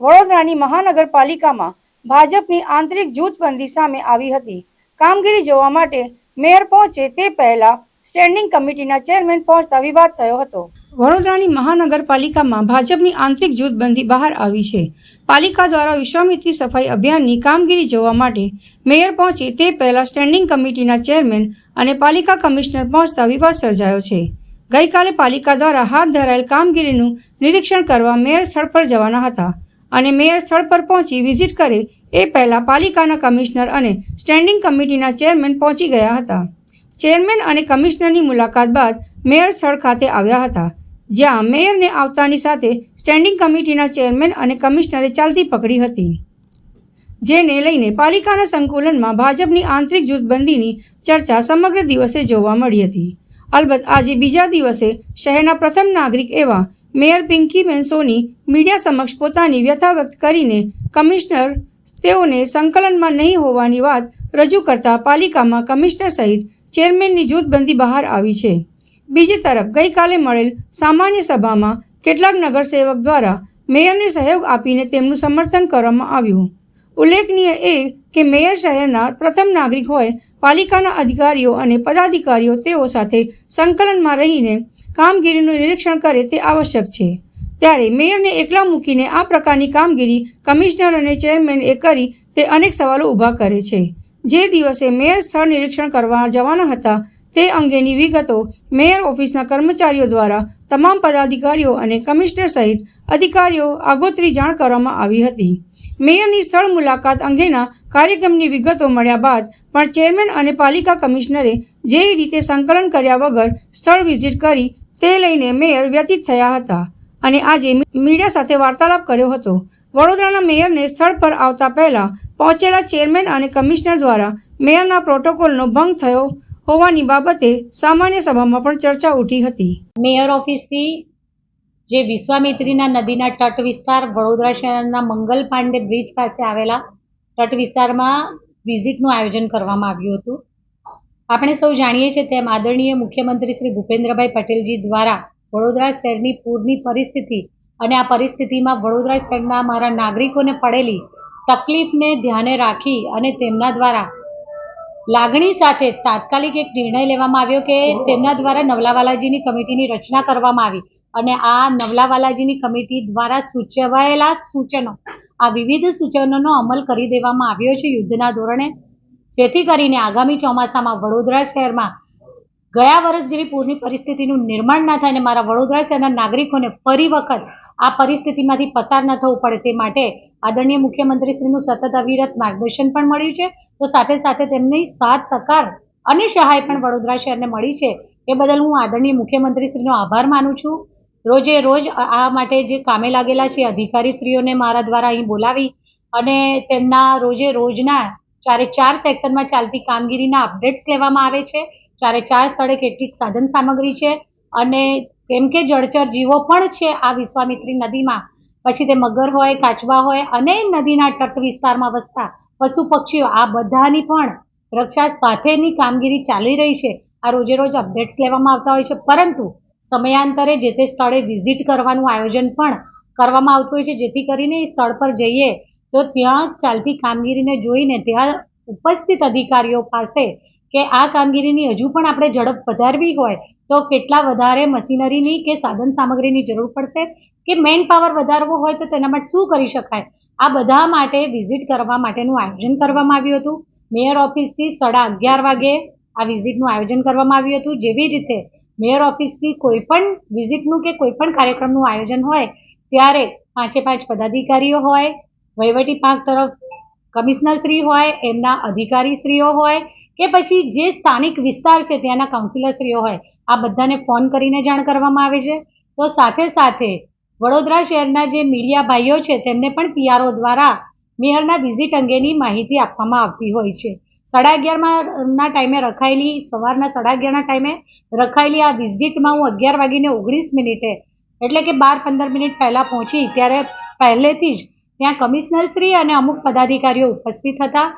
વડોદરાની મહાનગરપાલિકામાં ભાજપની આંતરિક જૂથબંધી સામે આવી હતી. કામગીરી જોવા માટે મેયર પહોંચે તે પહેલા સ્ટેન્ડિંગ કમિટીના ચેરમેન પહોંચતા વિવાદ થયો હતો. વડોદરાની મહાનગરપાલિકામાં ભાજપની આંતરિક જૂથબંધી બહાર આવી છે. પાલિકા દ્વારા વિશ્વામિત્રી સફાઈ અભિયાનની કામગીરી જોવા માટે મેયર પહોંચે તે પહેલા સ્ટેન્ડિંગ કમિટીના ચેરમેન અને પાલિકા કમિશનર પહોંચતા વિવાદ સર્જાયો છે. ગઈકાલે પાલિકા દ્વારા હાથ ધરાયેલ કામગીરીનું નિરીક્ષણ કરવા મેયર સ્થળ પર જવાના હતા. અને મેયર સ્થળ પર પહોંચી વિઝિટ કરે એ પહેલાં પાલિકાના કમિશનર અને સ્ટેન્ડિંગ કમિટીના ચેરમેન પહોંચી ગયા હતા. ચેરમેન અને કમિશનરની મુલાકાત બાદ મેયર સ્થળ ખાતે આવ્યા હતા, જ્યાં મેયરને આવતાની સાથે સ્ટેન્ડિંગ કમિટીના ચેરમેન અને કમિશનરે ચાલતી પકડી હતી. જેને લઈને પાલિકાના સંકુલનમાં ભાજપની આંતરિક જૂથબંધીની ચર્ચા સમગ્ર દિવસે જોવા મળી હતી. અલબત્ત આજે બીજા દિવસે શહેરના પ્રથમ નાગરિક એવા મેયર પિંકી સોની મીડિયા સમક્ષ પોતાની વ્યથા વ્યક્ત કરીને કમિશનર તેઓને સંકલનમાં નહીં હોવાની વાત રજૂ કરતા પાલિકામાં કમિશનર સહિત ચેરમેનની જૂથબંધી બહાર આવી છે. બીજી તરફ ગઈકાલે મળેલ સામાન્ય સભામાં કેટલાક નગરસેવક દ્વારા મેયરને સહયોગ આપીને તેમનું સમર્થન કરવામાં આવ્યું. ઉલ્લેખનીય એ કે મેયર શહેરના પ્રથમ નાગરિક હોય, પાલિકાના અધિકારીઓ અને પદાધિકારીઓ તેઓ સાથે સંકલનમાં રહીને કામગીરીનું નિરીક્ષણ કરે તે આવશ્યક છે. ત્યારે મેયરને એકલા મૂકીને આ પ્રકારની કામગીરી કમિશનર અને ચેરમેન એ કરી તે અનેક સવાલો ઊભા કરે છે. જે દિવસે મેયર સ્થળ નિરીક્ષણ કરવા જવાના હતા તે અંગેની વિગતો મેયર ઓફિસના કર્મચારીઓ દ્વારા તમામ પદાધિકારીઓ અને કમિશનર સહિત અધિકારીઓ આગોતરી જાણ કરવામાં આવી હતી. મેયરની સ્થળ મુલાકાત અંગેના કાર્યક્રમની વિગતો મળ્યા બાદ પણ ચેરમેન અને પાલિકા કમિશનરે જે રીતે સંકલન કર્યા વગર સ્થળ વિઝિટ કરી તે લઈને મેયર વ્યતીત થયા હતા અને આજે મીડિયા સાથે વાર્તાલાપ કર્યો હતો. વડોદરાના મેયરને સ્થળ પર આવતા પહેલા પહોંચેલા ચેરમેન અને કમિશનર દ્વારા મેયરના પ્રોટોકોલનો ભંગ થયો હોવાની બાબતે સામાન્ય સભામાં પણ ચર્ચા ઉઠી હતી. મેયર ઓફિસથી જે વિશ્વામિત્રીના નદીના તટ વિસ્તાર, વડોદરા શહેરના મંગલ પાંડે બ્રિજ પાસે આવેલા તટ વિસ્તારમાં વિઝિટનું આયોજન કરવામાં આવ્યું હતું. આપણે સૌ જાણીએ છીએ તેમ આદરણીય મુખ્યમંત્રી શ્રી ભૂપેન્દ્રભાઈ પટેલજી દ્વારા વડોદરા શહેરની પૂરની પરિસ્થિતિ અને આ પરિસ્થિતિમાં વડોદરા શહેરના મારા નાગરિકોને પડેલી તકલીફને ધ્યાને રાખી અને તેમના દ્વારા લાગણી સાથે તાત્કાલિક એક નિર્ણય લેવામાં આવ્યો કે તેમના દ્વારા નવલાવાલાજીની કમિટીની રચના કરવામાં આવી અને આ નવલાવાલાજીની કમિટી દ્વારા સૂચવાયેલા સૂચનો આ વિવિધ સૂચનોનો અમલ કરી દેવામાં આવ્યો છે યુદ્ધના ધોરણે. જેથી કરીને આગામી ચોમાસામાં વડોદરા શહેરમાં ગયા વર્ષ જેવી પૂરની પરિસ્થિતિનું નિર્માણ ના થાય અને મારા વડોદરા શહેરના નાગરિકોને ફરી વખત આ પરિસ્થિતિમાંથી પસાર ન થવું પડે તે માટે આદરણીય મુખ્યમંત્રીશ્રીનું સતત અવિરત માર્ગદર્શન પણ મળ્યું છે. તો સાથે સાથે તેમની સાથ સહકાર અને સહાય પણ વડોદરા શહેરને મળી છે. એ બદલ હું આદરણીય મુખ્યમંત્રીશ્રીનો આભાર માનું છું. રોજે રોજ આ માટે જે કામે લાગેલા છે, અધિકારીશ્રીઓને મારા દ્વારા અહીં બોલાવી અને તેમના રોજે રોજના ચારે ચાર સેક્શનમાં ચાલતી કામગીરીના અપડેટ્સ લેવામાં આવે છે ચારે ચાર સ્થળે કેટલીક સાધન સામગ્રી છે અને કેમ કે જળચર જીવો પણ છે આ વિશ્વામિત્રી નદીમાં. પછી તે મગર હોય, કાચબા હોય અને નદીના તટ વિસ્તારમાં વસતા પશુ પક્ષીઓ, આ બધાની પણ રક્ષા સાથેની કામગીરી ચાલી રહી છે. આ રોજે રોજ અપડેટ્સ લેવામાં આવતા હોય છે, પરંતુ સમયાંતરે જે તે સ્થળે વિઝિટ કરવાનું આયોજન પણ કરવામાં આવતું હોય છે, જેથી કરીને એ સ્થળ પર જઈએ તો ત્યાં ચાલતી કામગીરીને જોઈને ત્યાં ઉપસ્થિત અધિકારીઓ પાસે કે આ કામગીરીની હજુ પણ આપણે ઝડપ વધારવી હોય તો કેટલા વધારે મશીનરીની કે સાધન સામગ્રીની જરૂર પડશે? કે મેન પાવર વધારવો હોય તો તેના માટે શું કરી શકાય? આ બધા માટે વિઝિટ કરવા માટેનું આયોજન કરવામાં આવ્યું હતું. મેયર ઓફિસથી સાડા અગિયાર વાગે આ વિઝિટનું આયોજન કરવામાં આવ્યું હતું. જેવી રીતે મેયર ઓફિસથી કોઈ પણ વિઝિટનું કે કોઈ પણ કાર્યક્રમનું આયોજન હોય, ત્યારે પાંચે પાંચ પદાધિકારીઓ હોય વહીવટી પાંખ તરફ કમિશનરશ્રી હોય, એમના અધિકારીશ્રીઓ હોય કે પછી જે સ્થાનિક વિસ્તાર છે ત્યાંના કાઉન્સિલરશ્રીઓ હોય, આ બધાને ફોન કરીને જાણ કરવામાં આવે છે. તો સાથે સાથે વડોદરા શહેરના જે મીડિયા ભાઈઓ છે તેમને પણ પીઆરઓ દ્વારા મેયરના વિઝિટ અંગેની માહિતી આપવામાં આવતી હોય છે. સાડા અગિયારમાં ટાઈમે રખાયેલી, સવારના સાડા અગિયારના ટાઈમે રખાયેલી આ વિઝિટમાં હું અગિયાર વાગીને ઓગણીસ મિનિટે, એટલે કે બાર પંદર મિનિટ પહેલાં પહોંચી, ત્યારે પહેલેથી જ ત્યાં કમિશનરશ્રી અને અમુક પદાધિકારીઓ ઉપસ્થિત હતા.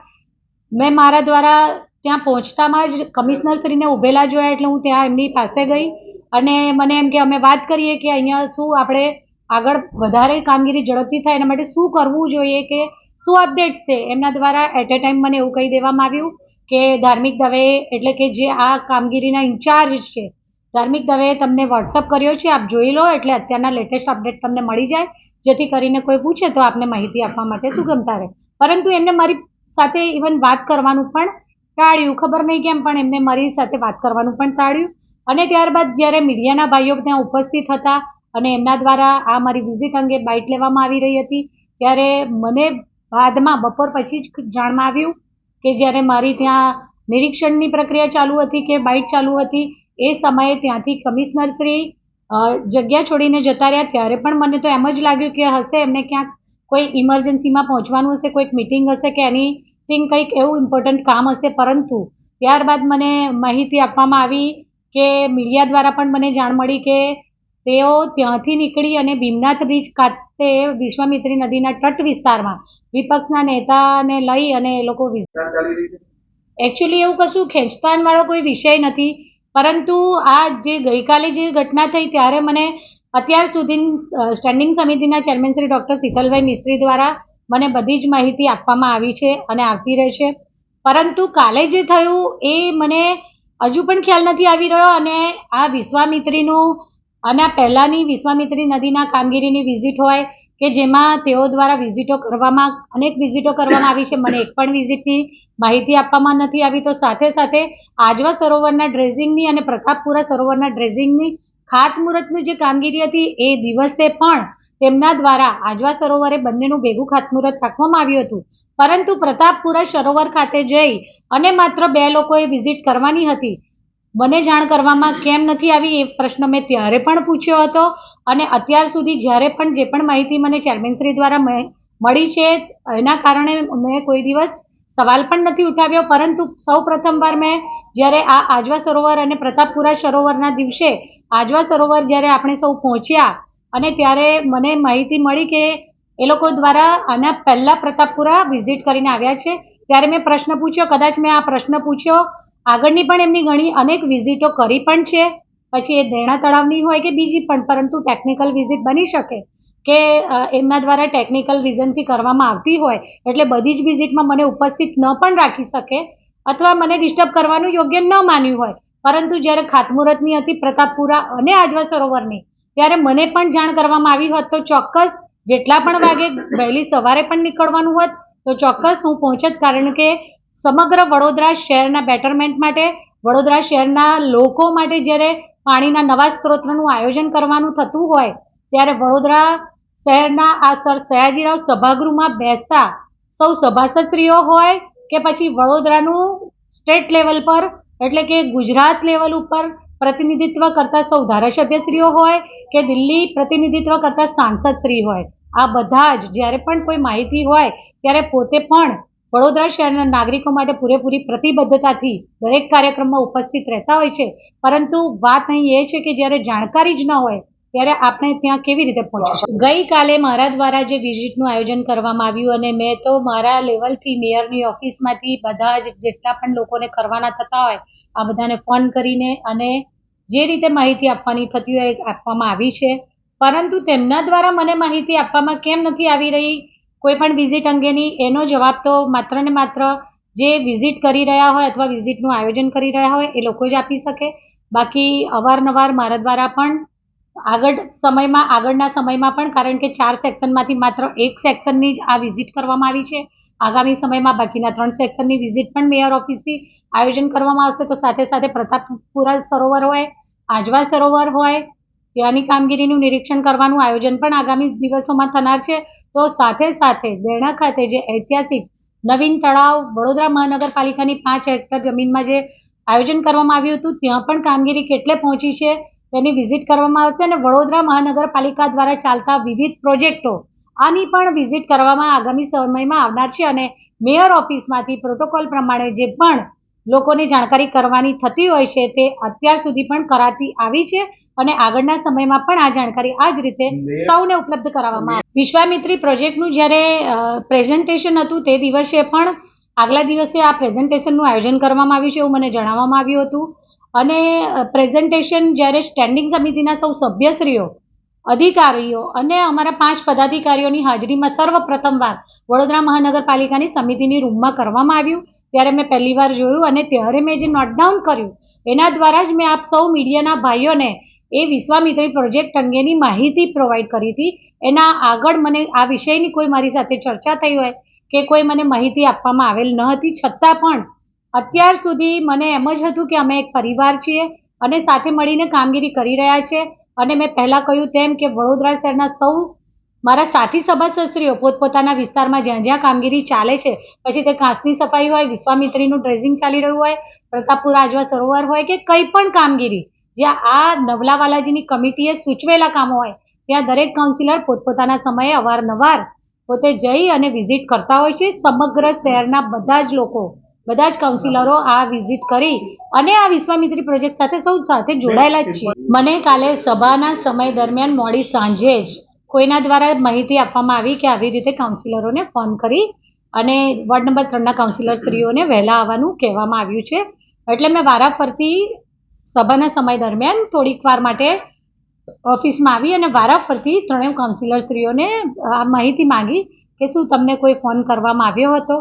મેં મારા દ્વારા ત્યાં પહોંચતામાં જ કમિશનરશ્રીને ઊભેલા જોયા એટલે હું ત્યાં એમની પાસે ગઈ અને મને એમ કે અમે વાત કરીએ કે અહીંયા શું આપણે આગળ વધારે કામગીરી ઝડપથી થાય એના માટે શું કરવું જોઈએ કે શું અપડેટ્સ છે? એમના દ્વારા એટ એ ટાઈમ મને એવું કહી દેવામાં આવ્યું કે ધાર્મિક દવે એટલે કે જે આ કામગીરીના ઇન્ચાર્જ છે ધાર્મિક દવેએ તમને વોટ્સઅપ કર્યો છે, આપ જોઈ લો, એટલે અત્યારના લેટેસ્ટ અપડેટ તમને મળી જાય. જેથી કરીને કોઈ પૂછે તો આપને માહિતી આપવા માટે સુગમતા રહે. પરંતુ એમને મારી સાથે ઇવન વાત કરવાનું પણ ટાળ્યું. ખબર નહીં કેમ, પણ એમને મારી સાથે વાત કરવાનું પણ ટાળ્યું. અને ત્યારબાદ જ્યારે મીડિયાના ભાઈઓ ત્યાં ઉપસ્થિત હતા અને એમના દ્વારા આ મારી વિઝિટ અંગે બાઇટ લેવામાં આવી રહી હતી, ત્યારે મને બાદમાં બપોર પછી જ જાણમાં આવ્યું કે જ્યારે મારી ત્યાં નિરીક્ષણની પ્રક્રિયા ચાલુ હતી કે બાઇટ ચાલુ હતી, એ સમયે ત્યાંથી કમિશનર શ્રી જગ્યા છોડીને જતા રહ્યા ત્યારે પણ મને તો એમ જ લાગ્યું કે હશે, એમને ક્યાંક કોઈ ઇમરજન્સીમાં પહોંચવાનું હશે, કોઈક મિટિંગ હશે કે એની થિંગ કંઈક એવું ઇમ્પોર્ટન્ટ કામ હશે, પરંતુ ત્યારબાદ મને માહિતી આપવામાં આવી કે મીડિયા દ્વારા પણ મને જાણ મળી કે તેઓ ત્યાંથી નીકળી અને ભીમનાથ બ્રિજ ખાતે વિશ્વામિત્રી નદીના તટ વિસ્તારમાં વિપક્ષના નેતાને લઈ અને એ લોકો વિઝ- એકચ્યુઅલી એવું કશું ખેંચતાણવાળો કોઈ વિષય નથી. પરંતુ આ જે ગઈકાલે જે ઘટના થઈ, ત્યારે મને અત્યાર સુધી સ્ટેન્ડિંગ સમિતિના ચેરમેન શ્રી ડૉક્ટર શીતલભાઈ મિસ્ત્રી દ્વારા મને બધી જ માહિતી આપવામાં આવી છે અને આવતી રહેશે. પરંતુ કાલે જે થયું, એ મને હજુ પણ ખ્યાલ નથી આવી રહ્યો અને આ વિશ્વામિત્રીનું અને આ પહેલાંની વિશ્વામિત્રી નદીના કામગીરીની વિઝિટ હોય કે જેમાં તેઓ દ્વારા વિઝિટો કરવામાં, અનેક વિઝિટો કરવામાં આવી છે. મને એક પણ વિઝિટની માહિતી આપવામાં નથી આવી. તો સાથે સાથે આજવા સરોવરના ડ્રેઝિંગની અને પ્રતાપપુરા સરોવરના ડ્રેઝિંગની ખાતમુહૂર્તની જે કામગીરી હતી, એ દિવસે પણ તેમના દ્વારા આજવા સરોવરે બંનેનું ભેગું ખાતમુહૂર્ત રાખવામાં આવ્યું હતું. પરંતુ પ્રતાપપુરા સરોવર ખાતે જઈ અને માત્ર બે લોકોએ વિઝિટ કરવાની હતી. મને જાણ કરવામાં કેમ નથી આવી એ પ્રશ્ન મેં ત્યારે પણ પૂછ્યો હતો અને અત્યાર સુધી જ્યારે પણ જે પણ માહિતી મને ચેરમેનશ્રી દ્વારા મળી છે, એના કારણે મેં કોઈ દિવસ સવાલ પણ નથી ઉઠાવ્યો. પરંતુ સૌ પ્રથમવાર મેં જ્યારે આ આજવા સરોવર અને પ્રતાપપુરા સરોવરના દિવસે આજવા સરોવર જ્યારે આપણે સૌ પહોંચ્યા અને ત્યારે મને માહિતી મળી કે એ લોકો દ્વારા આના પહેલાં પ્રતાપપુરા વિઝિટ કરીને આવ્યા છે. ત્યારે મેં પ્રશ્ન પૂછ્યો, કદાચ મેં આ પ્રશ્ન પૂછ્યો. આગળની પણ એમની ઘણી અનેક વિઝિટો કરી પણ છે. પછી એ દેણા તળાવની હોય કે બીજી પણ, પરંતુ ટેકનિકલ વિઝિટ બની શકે કે એમના દ્વારા ટેકનિકલ રીઝનથી કરવામાં આવતી હોય. એટલે બધી જ વિઝિટમાં મને ઉપસ્થિત ન પણ રાખી શકે અથવા મને ડિસ્ટર્બ કરવાનું યોગ્ય ન માન્યું હોય. પરંતુ જ્યારે ખાતમુહૂર્તની હતી પ્રતાપપુરા અને આજવા સરોવરની, ત્યારે મને પણ જાણ કરવામાં આવી હોત તો ચોક્કસ જેટલા પણ વાગે વહેલી સવારે પણ નીકળવાનું હોત, તો ચોક્કસ હું પહોંચત. કારણ કે સમગ્ર વડોદરા શહેરના બેટરમેન્ટ માટે, વડોદરા શહેરના લોકો માટે જ્યારે પાણીના નવા સ્ત્રોતનું આયોજન કરવાનું થતું હોય, ત્યારે વડોદરા શહેરના આ સર સયાજીરાવ સભાગૃહમાં બેસતા સૌ સભાસદશ્રીઓ હોય કે પછી વડોદરાનું સ્ટેટ લેવલ પર, એટલે કે ગુજરાત લેવલ ઉપર પ્રતિનિધિત્વ કરતા સૌ ધારાસભ્યશ્રીઓ હોય કે દિલ્હી પ્રતિનિધિત્વ કરતા સાંસદશ્રી હોય. આ બધા જ જ્યારે પણ કોઈ માહિતી હોય, ત્યારે પોતે પણ વડોદરા શહેરના નાગરિકો માટે પૂરેપૂરી પ્રતિબદ્ધતાથી દરેક કાર્યક્રમમાં ઉપસ્થિત રહેતા હોય છે. પરંતુ વાત અહીં એ છે કે જ્યારે જાણકારી જ ન હોય, ત્યારે આપણે ત્યાં કેવી રીતે પહોંચીશું ગઈકાલે મારા દ્વારા જે વિઝિટનું આયોજન કરવામાં આવ્યું અને મેં તો મારા લેવલથી મેયરની ઓફિસમાંથી બધા જ જેટલા પણ લોકોને કરવાના થતા હોય, આ બધાને ફોન કરીને અને જે રીતે માહિતી આપવાની થતી હોય આપવામાં આવી છે. પરંતુ તેમના દ્વારા મને માહિતી આપવામાં કેમ નથી આવી રહી? કોઈ પણ વિઝિટ અંગેની એનો જવાબ તો માત્ર ને માત્ર જે વિઝિટ કરી રહ્યા હોય અથવા વિઝિટનું આયોજન કરી રહ્યા હોય એ લોકો જ આપી શકે. બાકી અવારનવાર મારા દ્વારા પણ આગળ સમયમાં, આગળના સમયમાં પણ, કારણ કે ચાર સેક્શનમાંથી માત્ર એક સેક્શનની જ આ વિઝિટ કરવામાં આવી છે. આગામી સમયમાં બાકીના ત્રણ સેક્શનની વિઝિટ પણ મેયર ઓફિસથી આયોજન કરવામાં આવશે. તો સાથે સાથે પ્રતાપપુરા સરોવર હોય, આજવા સરોવર હોય, ત્યાંની કામગીરીનું નિરીક્ષણ કરવાનું આયોજન પણ આગામી દિવસોમાં થનાર છે. તો સાથે સાથે બેણા ખાતે જે ઐતિહાસિક નવીન તળાવ વડોદરા મહાનગરપાલિકાની પાંચ હેક્ટર જમીનમાં જે આયોજન કરવામાં આવ્યું હતું, ત્યાં પણ કામગીરી કેટલે પહોંચી છે? તેની વિઝિટ કરવામાં આવશે અને વડોદરા મહાનગરપાલિકા દ્વારા ચાલતા વિવિધ પ્રોજેક્ટો આની પણ વિઝિટ કરવામાં આગામી સમયમાં આવનાર છે અને મેયર ઓફિસમાંથી પ્રોટોકોલ પ્રમાણે જે પણ લોકોને જાણકારી કરવાની થતી હોય છે તે અત્યાર સુધી પણ કરાતી આવી છે અને આગળના સમયમાં પણ આ જાણકારી આ જ રીતે સૌને ઉપલબ્ધ કરાવવામાં આવે વિશ્વામિત્રી પ્રોજેક્ટનું જ્યારે પ્રેઝન્ટેશન હતું તે દિવસે પણ આગલા દિવસે આ પ્રેઝન્ટેશનનું આયોજન કરવામાં આવ્યું છે એવું મને જણાવવામાં આવ્યું હતું. અને પ્રેઝન્ટેશન જ્યારે સ્ટેન્ડિંગ સમિતિના સૌ સભ્યશ્રીઓ, અધિકારીઓ અને અમારા પાંચ પદાધિકારીઓની હાજરીમાં સર્વપ્રથમવાર વડોદરા મહાનગરપાલિકાની સમિતિની રૂમમાં કરવામાં આવ્યું. ત્યારે મેં પહેલીવાર જોયું અને ત્યારે મેં જે નોટ ડાઉન કર્યું, એના દ્વારા જ મેં આપ સૌ મીડિયાના ભાઈઓને એ વિશ્વામિત્રી પ્રોજેક્ટ અંગેની માહિતી પ્રોવાઈડ કરી હતી. એના આગળ મને આ વિષયની કોઈ મારી સાથે ચર્ચા થઈ હોય કે કોઈ મને માહિતી આપવામાં આવેલ ન હતી. છતાં પણ અત્યાર સુધી મને એમ જ હતું કે અમે એક પરિવાર છીએ અને સાથે મળીને કામગીરી કરી રહ્યા છે. અને મેં પહેલાં કહ્યું તેમ કે વડોદરા શહેરના સૌ મારા સાથી સભાસશ્રીઓ પોતપોતાના વિસ્તારમાં જ્યાં જ્યાં કામગીરી ચાલે છે, પછી તે કાંસની સફાઈ હોય, વિશ્વામિત્રીનું ડ્રેસિંગ ચાલી રહ્યું હોય, પ્રતાપપુર આજવા સરોવર હોય કે કંઈ પણ કામગીરી, જ્યાં આ નવલાવાલાજીની કમિટીએ સૂચવેલા કામો હોય, ત્યાં દરેક કાઉન્સિલર પોતપોતાના સમયે અવારનવાર પોતે જઈ અને વિઝિટ કરતા હોય છે. સમગ્ર શહેરના બધા જ લોકો બધા જ કાઉન્સિલરો આ વિઝિટ કરી અને આ વિશ્વામિત્રી પ્રોજેક્ટ સાથે સૌ સાથે જોડાયેલા જ છીએ. મને કાલે સભાના સમય દરમિયાન મોડી સાંજે જ કોઈના દ્વારા માહિતી આપવામાં આવી કે આવી રીતે કાઉન્સિલરોને ફોન કરી અને વોર્ડ નંબર ત્રણના કાઉન્સિલરશ્રીઓને વહેલા આવવાનું કહેવામાં આવ્યું છે. એટલે મેં વારાફરતી સભાના સમય દરમિયાન થોડીક વાર માટે ઓફિસમાં આવી અને વારાફરતી ત્રણેય કાઉન્સિલરશ્રીઓને આ માહિતી માંગી કે શું તમને કોઈ ફોન કરવામાં આવ્યો હતો?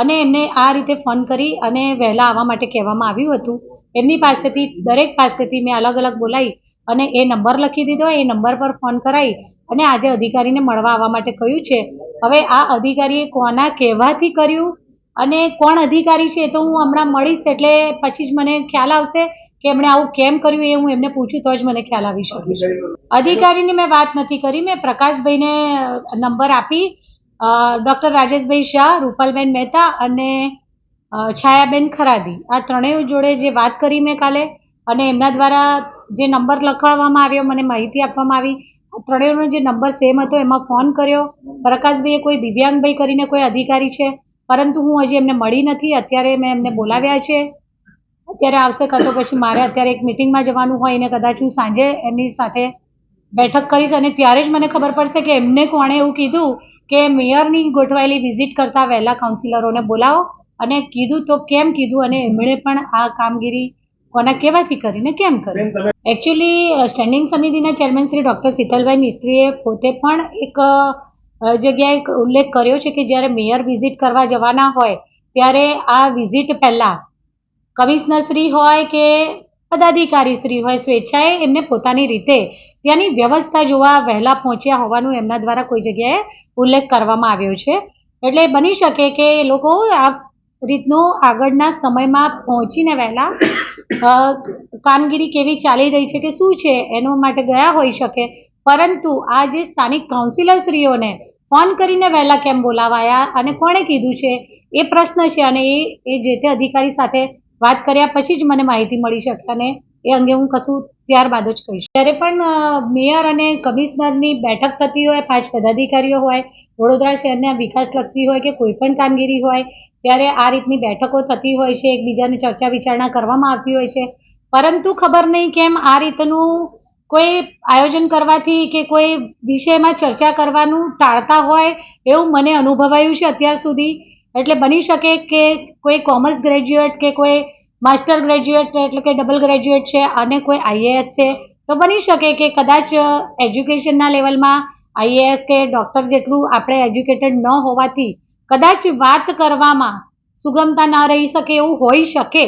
અને એમને આ રીતે ફોન કરી અને વહેલા આવવા માટે કહેવામાં આવ્યું હતું. એમની પાસેથી, દરેક પાસેથી મેં અલગ અલગ બોલાવી અને એ નંબર લખી દીધો, એ નંબર પર ફોન કરાવી અને આજે અધિકારીને મળવા આવવા માટે કહ્યું છે. હવે આ અધિકારીએ કોના કહેવાથી કર્યું અને કોણ અધિકારી છે એ તો હું હમણાં મળીશ એટલે પછી જ મને ખ્યાલ આવશે કે એમણે આવું કેમ કર્યું એ હું એમને પૂછું તો જ મને ખ્યાલ આવી શકું અધિકારીની મેં વાત નથી કરી. મેં પ્રકાશભાઈને નંબર આપી ડૉક્ટર રાજેશભાઈ શાહ, રૂપાલબેન મહેતા અને છાયાબેન ખરાદી. આ ત્રણેય જોડે જે વાત કરી મેં કાલે અને એમના દ્વારા જે નંબર લખાવવામાં આવ્યો, મને માહિતી આપવામાં આવી ત્રણેયનો જે નંબર સેમ હતો, એમાં ફોન કર્યો. પ્રકાશભાઈએ કોઈ દિવ્યાંગભાઈ કરીને કોઈ અધિકારી છે, પરંતુ હું હજી એમને મળી નથી. અત્યારે મેં એમને બોલાવ્યા છે. અત્યારે આવશે, કાં તો પછી મારે અત્યારે એક મિટિંગમાં જવાનું હોય, એને કદાચ હું સાંજે એમની સાથે બેઠક કરીશ અને ત્યારે જ મને ખબર પડશે કે એમને કોણે એવું કીધું કે મેયરની ગોઠવાયેલી વિઝિટ કરતા વહેલા કાઉન્સિલરોને બોલાવો અને કીધું તો કેમ કીધું અને એમણે પણ આ કામગીરી કોના કેવાથી કરીને કેમ કરી? એકચ્યુઅલી સ્ટેન્ડિંગ સમિતિના ચેરમેન શ્રી ડૉક્ટર શીતલભાઈ મિસ્ત્રીએ પોતે પણ એક જગ્યાએ ઉલ્લેખ કર્યો છે કે જ્યારે મેયર વિઝિટ કરવા જવાના હોય ત્યારે આ વિઝિટ પહેલાં કમિશનર શ્રી હોય કે પદાધિકારી શ્રી હોય સ્વેચ્છાએ એમને પોતાની રીતે ત્યાંની વ્યવસ્થા જોવા વહેલા પહોંચ્યા હોવાનું એમના દ્વારા કોઈ જગ્યાએ ઉલ્લેખ કરવામાં આવ્યો છે. એટલે બની શકે કે એ લોકો આ રીતનું આગળના સમયમાં પહોંચીને વહેલા કામગીરી કેવી ચાલી રહી છે કે શું છે એનો માટે ગયા હોઈ શકે. પરંતુ આ જે સ્થાનિક કાઉન્સિલરશ્રીઓને ફોન કરીને વહેલા કેમ બોલાવાયા અને કોણે કીધું છે એ પ્રશ્ન છે અને એ એ જે તે અધિકારી સાથે વાત કર્યા પછી જ મને માહિતી મળી શકે અને એ અંગે હું કશું ત્યારબાદ જ કહીશ. જ્યારે પણ મેયર અને કમિશનરની બેઠક થતી હોય, પાંચ પદાધિકારીઓ હોય, વડોદરા શહેરના વિકાસલક્ષી હોય કે કોઈ પણ કામગીરી હોય, ત્યારે આ રીતની બેઠકો થતી હોય છે, એકબીજાને ચર્ચા વિચારણા કરવામાં આવતી હોય છે. પરંતુ ખબર નહીં કેમ આ રીતનું કોઈ આયોજન કરવાથી કે કોઈ વિષયમાં ચર્ચા કરવાનું ટાળતા હોય એવું મને અનુભવાયું છે અત્યાર સુધી. એટલે બની શકે કે કોઈ કોમર્સ ગ્રેજ્યુએટ કે કોઈ માસ્ટર ગ્રેજ્યુએટ એટલે કે ડબલ ગ્રેજ્યુએટ છે અને કોઈ આઈએએસ છે, તો બની શકે કે કદાચ એજ્યુકેશનના લેવલમાં આઈએએસ કે ડૉક્ટર જેટલું આપણે એજ્યુકેટેડ ન હોવાથી કદાચ વાત કરવામાં સુગમતા ન રહી શકે એવું હોઈ શકે.